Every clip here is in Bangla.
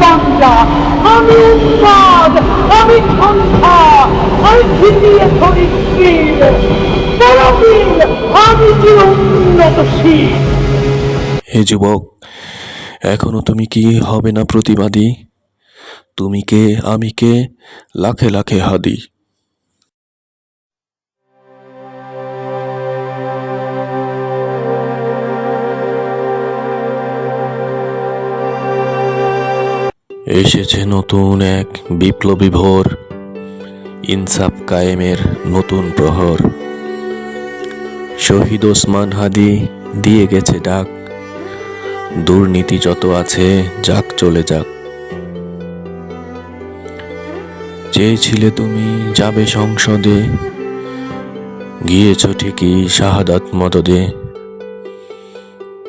বাংলা আমি আমি আমি আমি হে যুবক, এখনও তুমি কি হবে না প্রতিবাদী? তুমি কে? আমি কে? লাখে লাখে হাদি। এসেছে নতুন এক বিপ্লবী ভোর, ইনসাফ কায়েমের নতুন প্রহর। শহীদ ওসমান হাদি দিয়ে গেছে ডাক, দুর্নীতি যত আছে যাক চলে যাক। চেয়েছিলে তুমি যাবে সংসদে, গিয়েছ ঠিকই শাহাদাত মদদে।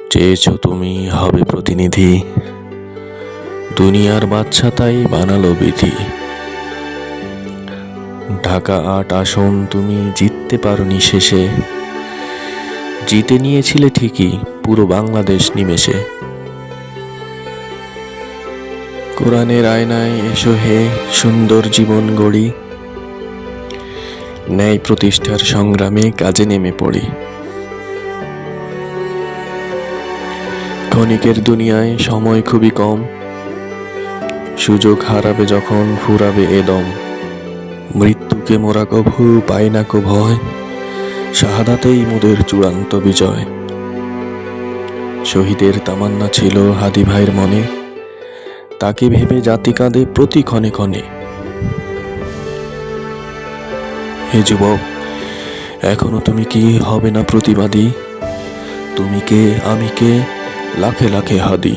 চেয়েছ তুমি হবে প্রতিনিধি দুনিয়ার বাচ্চা তাই বানালো বিধি। ঢাকা আট আসন তুমি জিততে পারোনি শেষে। জিতে নিয়েছিলে ঠিকই, পুরো বাংলাদেশ নিমেষে। কোরআনের আয়নায় এসো হে সুন্দর জীবন গড়ি। ন্যায় প্রতিষ্ঠার সংগ্রামে কাজে নেমে পড়ি। ক্ষণিকের দুনিয়ায় সময় খুবই কম সুযোগ হারাবে যখন ফুরাবে এদম মৃত্যুকে মোরা কভু পাই না কো ভয়, শাহাদাতেই মোদের চূড়ান্ত বিজয়। শহীদের তামান্না ছিল হাদি ভাইয়ের মনে, তাকে ভেবে জাতি কাঁদে প্রতি ক্ষণে ক্ষণে। হে যুবক, এখনও তুমি কি হবে না প্রতিবাদী? তুমি কে, আমি কে? লাখে লাখে হাদি।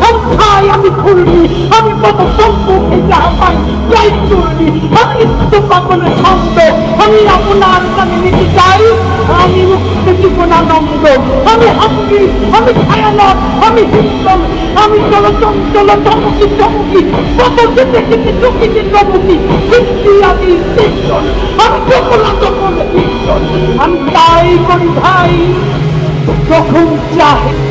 সংখ্যায় আমি ফুলবি আমি কত সম্মুখে যাহাই যাই চলবি আমি তো পাগল ছন্দ, আমি আপনার কানে নিতে চাই আমি মুক্ত জীবনানন্দ, আমি হাঙ্গি আমি ছায়ানট, আমি হিন্দন আমি চলচঞ্চল চমকি চমকি কত যেতে যেতে চকিতে চমকি কিন্তু আমি কীর্তন আমি চকলা আমি তাই করি ভাই, যখন চাহে